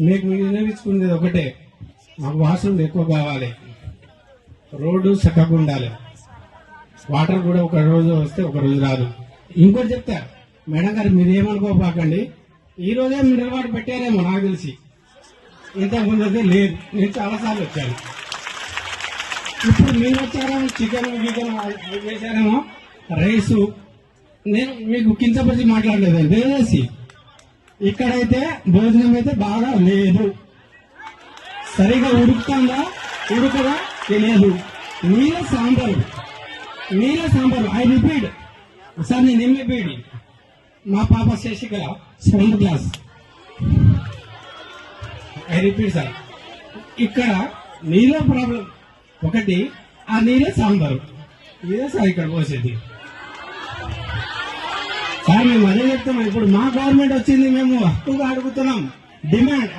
మీకు నేర్పించుకునేది ఒకటే. మాకు వాష్రూమ్ ఎక్కువ కావాలి. రోడ్డు చక్కగా ఉండాలి. వాటర్ కూడా ఒక రోజు వస్తే ఒక రోజు రాదు. ఇంకోటి చెప్తా మేడం గారు మీరు ఏమనుకోపాకండి ఈ రోజే మినరల్ వాటర్ పెట్టారేమో నాకు తెలిసి. ఇంతకుముందు అయితే లేదు. నేను చాలాసార్లు వచ్చాను. ఇప్పుడు మీరు వచ్చారేమో చికెన్ గికెన్ అవి చేశారేమో రైసు. నేను మీకు కించపరిచి మాట్లాడలేదు దయచేసి ఇక్కడైతే భోజనం అయితే బాగా లేదు. సరిగా ఉడుకుతుందా? ఉడకదా? తెలియదు. నీళ్ళ సాంబారు. నీళ్ళ సాంబారు. I repeat. సార్ నేను ఏం రిపీట్. మా పాప Sasikala seventh class. I repeat sir. ఇక్కడ నీళ్ళ ప్రాబ్లం. ఒకటి ఆ నీళ్ళ సాంబారు. ఇదే సార్ ఇక్కడ పోసేది. కానీ మేము అదే చెప్తున్నాం ఇప్పుడు మా గవర్నమెంట్ వచ్చింది మేము హక్కుగా అడుగుతున్నాం. డిమాండ్